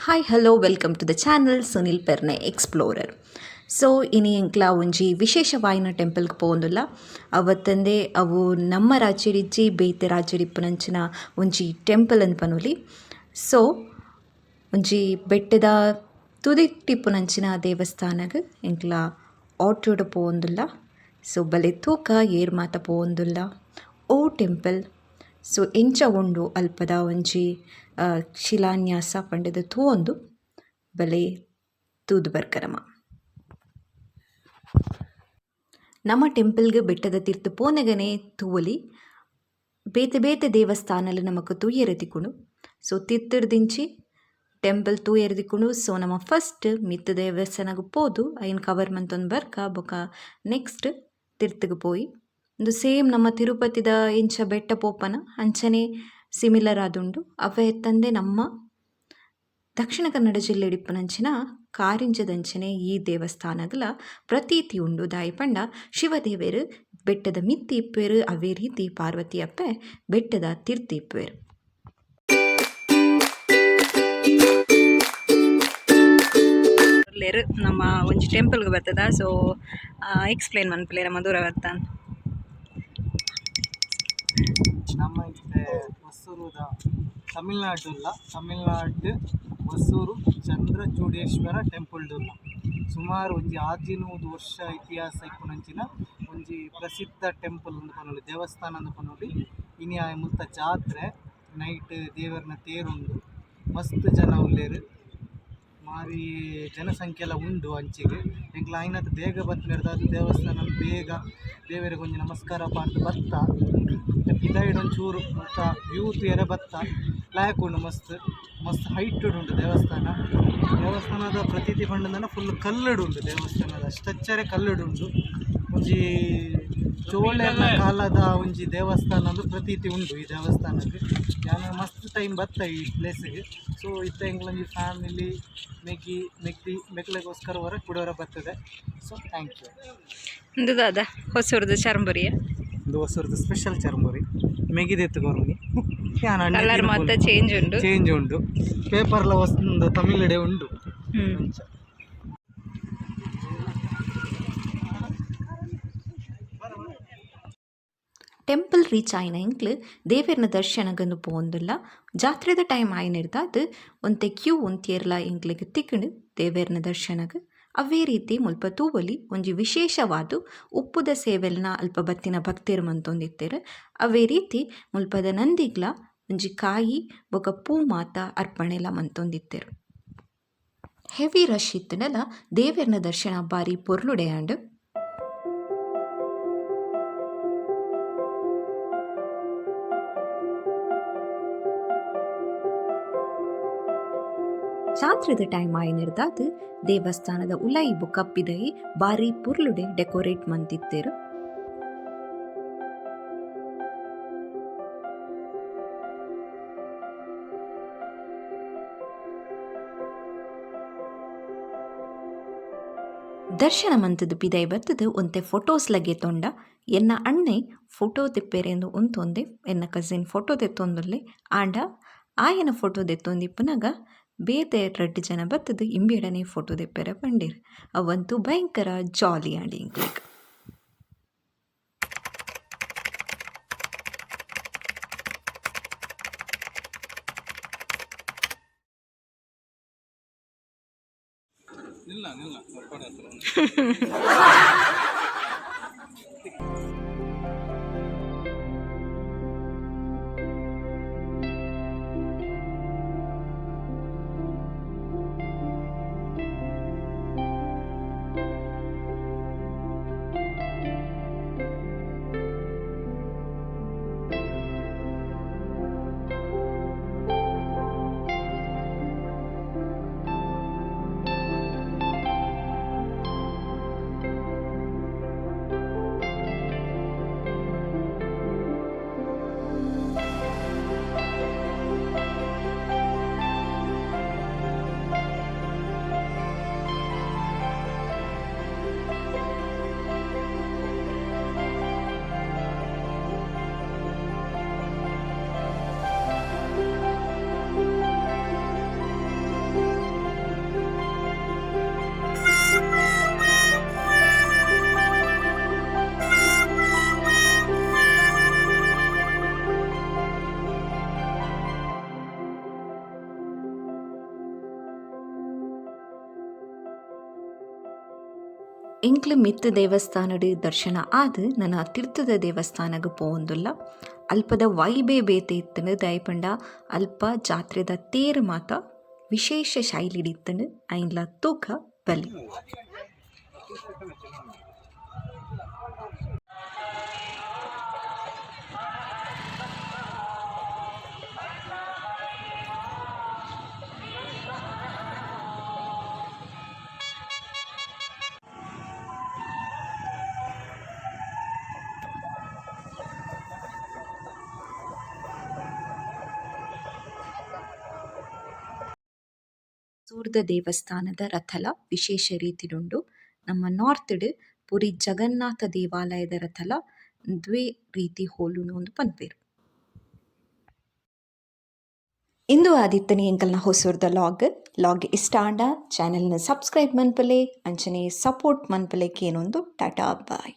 Hi hello welcome to the channel Sunil Perne explorer so ಇನಿ ಎಂಕ್ಲ ಒಂಜಿ ವಿಶೇಷವಾಯಿನ ಟೆಂಪಲ್ಗೆ ಪೋಂದುಲ್ಲ ಅವತ್ತಂದೆ ಅವು ನಮ್ಮ ರಾಜ್ಯಡಿಜ್ಜಿ ಬೇತೆ ರಾಜ್ಯಡಿಪ್ಪುನಂಚಿನ ಒಂಜಿ ಟೆಂಪಲ್ ಅನ್ಪನುಲಿ ಸೊ ಒಂಜಿ ಬೆಟ್ಟದ ತುದಿಟ್ಟಿಪ್ಪುನಂಚಿನ ದೇವಸ್ಥಾನಗ್ ಎಂಕ್ಲ ಆಟೋಡ ಪೋಂದುಲ್ಲ ಸೊ ಬಲೆ ತೂಕ ಏರ್ ಮಾತ ಪೋಂದುಲ್ಲ ಓ ಟೆಂಪಲ್ ಸೊ ಎಂಚ ಉಂಡು ಅಲ್ಪದ ಒಂಜಿ ಶಿಲಾನ್ಯಾಸ ಪಂಡದ ತೂವೊಂದು ಬಲೆ ತೂದು ಬರ್ಕರಮ ನಮ್ಮ ಟೆಂಪಲ್ಗೆ ಬೆಟ್ಟದ ತೀರ್ಥ ಪೋನಗನೆ ತೂವಲಿ ಬೇತೆ ಬೇತೆ ದೇವಸ್ಥಾನಲು ನಮಕ್ ತೂಯೆರೆತಿಕುಂಡು ಸೊ ತಿತ್ತುಡ್ದಿಂಚಿ ಟೆಂಪಲ್ ತೂಯೆರೆದಿಕುಂಡು ಸೊ ನಮ್ಮ ಫಸ್ಟ್ ಮಿತ್ತ ದೇವಸ್ಥಾನಗ್ ಪೋದು ಐನ್ ಕವರ್ ಮಂತೊಂದು ಬರ್ಕ ಬೊಕ ನೆಕ್ಸ್ಟ್ ತೀರ್ಥಗೆ ಪೋಯಿ ಒಂದು ಸೇಮ್ ನಮ್ಮ ತಿರುಪತಿದ ಇಂಚ ಬೆಟ್ಟ ಪೋಪನ ಅಂಚನೆ ಸಿಮಿಲರ್ ಆದುಂಡು ಅವ ತಂದೆ ನಮ್ಮ ದಕ್ಷಿಣ ಕನ್ನಡ ಜಿಲ್ಲೆ ಇಡಿಪ್ಪನಂಚಿನ ಕಾರಿಂಜದಂಚನೆ ಈ ದೇವಸ್ಥಾನಗಳ ಪ್ರತೀತಿ ಉಂಡು. ದಾಯಿಪಂಡ ಶಿವದೇವರು ಬೆಟ್ಟದ ಮಿತ್ತಿ ಇಪ್ಪೇರು ಅವೇ ರೀತಿ ಪಾರ್ವತಿ ಅಪ್ಪೆ ಬೆಟ್ಟದ ತೀರ್ಥ ಇಪ್ಪೇರು ನಮ್ಮ ಒಂಜಿ ಟೆಂಪಲ್ಗೆ ಬರ್ತದ ಸೊ ಎಕ್ಸ್ಪ್ಲೇನ್ ಮನ್ಪುಲೇರ ನಮ್ಮ ಇತ್ತೆ ಹೊಸೂರುದ ತಮಿಳ್ನಾಡುಲ್ಲ, ತಮಿಳ್ನಾಡು ಹೊಸೂರು ಚಂದ್ರಚೂಡೇಶ್ವರ ಟೆಂಪಲ್ ಟೆಂಪಲ್ಡುಲ್ಲ ಸುಮಾರು ಒಂಜಿ ಆಜಿನೂದು ವರ್ಷ ಇತಿಹಾಸ ಇಪ್ಪುನಂಚಿನ ಒಂಜಿ ಪ್ರಸಿದ್ಧ ಟೆಂಪಲ್ ಅಂದ್ ದೇವಸ್ಥಾನ ಅಂದ್ ಪನೊಲಿ. ಇನಿ ಮುಲ್ತ ಜಾತ್ರೆ, ನೈಟ್ ದೇವರನ ತೇರುಂಡು ಮಸ್ತ್ ಜನ ಉಲ್ಲೇರು. ಮಾರಿ ಜನಸಂಖ್ಯೆ ಎಲ್ಲ ಉಂಡು ಅಂಚಿಗೆ. ಎಂಕ್ಲ ಐನತ್ ಬೇಗ ಬತ್ತಿನಡ್ದು ಅದು ದೇವಸ್ಥಾನ ಬೇಗ ದೇವರಿಗೆ ಒಂಜಿ ನಮಸ್ಕಾರ ಪಾಡ್ದು ಬತ್ತ ಪಿದಾಯ್ಡ್ ಒಂಚೂರು ಮತ್ತ ವ್ಯೂ ಎರೆ ಬತ್ತ ಲಾಯಕ್ ಉಂಡು ಮಸ್ತ್ ಮಸ್ತ್ ಹೈಟ್ ಉಂಡು ದೇವಸ್ಥಾನ. ದೇವಸ್ಥಾನದ ಪ್ರತೀತಿ ಪಂಡದನ ಫುಲ್ ಕಲ್ಲಡು ಉಂಡು ದೇವಸ್ಥಾನದ. ಅಷ್ಟಚ್ಚರೆ ಕಲ್ಲಡು ಉಂಡು ಒಂಜಿ ಚೋಳೆಲ್ಲ ಕಾಲದ ಒಂಜಿ ದೇವಸ್ಥಾನದ ಪ್ರತೀತಿ ಉಂಡು ಈ ದೇವಸ್ಥಾನಕ್ಕೆ. ಟೈಮ್ ಬರ್ತಾ ಈ ಪ್ಲೇಸಿಗೆ ಸೊ ಇತ್ತ ಎಂಗ್ಲೊಂಜಿ ಫ್ಯಾಮಿಲಿ ಮೆಗ್ಗಿ ಮೆಗ್ದಿ ಮೆಗ್ಲಿಗೋಸ್ಕರ ಹೊರ ಕುಡಿಯೋರ ಬರ್ತದೆ. ಸೊ ಥ್ಯಾಂಕ್ ಯು ಇಂದು ದಾದ ಹೊಸೂರ್ದು ಚರ್ಮುರಿಯ ಒಂದು ಹೊಸೂರ್ದು ಸ್ಪೆಷಲ್ ಚರ್ಮುರಿ ಮೆಗಿದೆ ಎತ್ತುಕೊರ್ಮಿ ಕಲರ್ ಮಾತ ಚೇಂಜ್ ಉಂಡು ಚೇಂಜ್ ಉಂಡು ಪೇಪರ್ಲ ಒಂದು ತಮಿಳಡೆ ಉಂಡು ಹ್ಮ್. ಟೆಂಪಲ್ ರೀಚ್ ಆಯ್ನ ಎಂಕ್ಲು ದೇವೆರ್ನ ದರ್ಶನಗನ್ನು ಪೋಂದುಲ್ಲ ಜಾತ್ರೆದ ಟೈಮ್ ಆಯ್ನಿರ್ದಾದ್ ಒಂತೆ ಕ್ಯೂ ಒಂತೇರ್ಲ ಎಂಕ್ಲಿಗೆ ತಿಕ್ಕಂಡು ದೇವೇರ್ನ ದರ್ಶನಗ್. ಅವೇ ರೀತಿ ಮುಲ್ಪ ತೂವಲಿ ಒಂಜಿ ವಿಶೇಷವಾದ ಉಪ್ಪುದ ಸೇವೆಲ್ನ ಅಲ್ಪ ಬತ್ತಿನ ಭಕ್ತಿರು ಮಂತೊಂದಿತ್ತೆರ್. ಅವೇ ರೀತಿ ಮುಲ್ಪದ ನಂದಿಗ್ಲ ಒಂಜಿ ಕಾಯಿ, ಬೊಕ ಪೂ ಮಾತ ಅರ್ಪಣೆಲ ಮಂತೊಂದಿತ್ತೆರ್. ಹೆವಿ ರಶ್ ಇತ್ತನಲ ದೇವೇರ್ನ ದರ್ಶನ ಬಾರಿ ಪೊರ್ಲುಡೆಯಾಂಡ್ ಜಾತ್ರೆದ ಟೈಮ್ ಆಯ್ನಿರ್ದಾದ್ ದೇವಸ್ಥಾನದ ಉಲೈ ಬು ಕಪ್ಪಿದೈ ಬಾರಿ ಪುರ್ಲುಡೆ ಡೆಕೋರೇಟ್ ಮಂತಿತ್ತೆರ್. ದರ್ಶನ ಮಂತದ ಪಿದೈ ಬತ್ತದ ಒಂತೆ ಫೋಟೋಸ್ ಲಗೆ ತೊಂಡ. ಎನ್ನ ಅಣ್ಣೆ ಫೋಟೋ ತಿಪ್ಪೆರೆಂದು ಉಂತೊಂದೆ. ಎನ್ನ ಕಸಿನ್ ಫೋಟೋ ತೆತ್ತೊಂದುಲ್ಲೆ. ಆಂಡ ಆಯನ ಫೋಟೋ ದೆತ್ತೊಂದಿಪ್ಪುನಗ ಬೇತೆ ರಡ್ಡ್ ಜನ ಬತ್ತುದು ಇಂಬಿಡನೆ ಫೋಟೋ ದೆಪ್ಪರೆ ಪಂಡೇರ್. ಅವಂತೂ ಭಯಂಕರ ಜಾಲಿ ಆಡಿಂಗ್ ಇಂಕ್ಲೆಗ್ ಇಲ್ಲ ನಿಲ್ಲ ಎಂಕ್ಲು ಮಿತ್ತ ದೇವಸ್ಥಾನಡ್ ದರ್ಶನ ಆದ್ ನನ್ನ ತೀರ್ಥದ ದೇವಸ್ಥಾನಗ್ ಪೋವೊಂದುಲ್ಲ. ಅಲ್ಪದ ವೈಬೆ ಬೇತೆ ಇತ್ತನು ದಯಪಂಡ, ಅಲ್ಪ ಜಾತ್ರೆದ ತೇರು ಮಾತ ವಿಶೇಷ ಶೈಲಿಡ್ ಇತ್ತಂಡ್ ಐನ್ಲ ತೂಕ ಬಲಿ. ಸೂರ್ದ ದೇವಸ್ಥಾನದ ರಥಲ ವಿಶೇಷ ರೀತಿಡುಂಡು ನಮ್ಮ ನಾರ್ತ್ಡ್ ಪುರಿ ಜಗನ್ನಾಥ ದೇವಾಲಯದ ರಥಲ ದ್ವೇ ರೀತಿ ಹೋಲುನು ಒಂದು ಪನ್ಪೆರ್ ಇಂದು ಆದಿತ್ತನೆ ಎಂಕಲ್ನ ಹೊಸೂರ್ದ ಲಾಗ್ ಲಾಗ್ ಇಷ್ಟ ಆಂಡ, ಚಾನೆಲ್ನ ಸಬ್ಸ್ಕ್ರೈಬ್ ಮನ್ಪಲೆ ಅಂಚನೆ ಸಪೋರ್ಟ್ ಮನ್ಪಲೆ ಕೇನೊಂದು ಟಾಟಾ, ಬಾಯ್.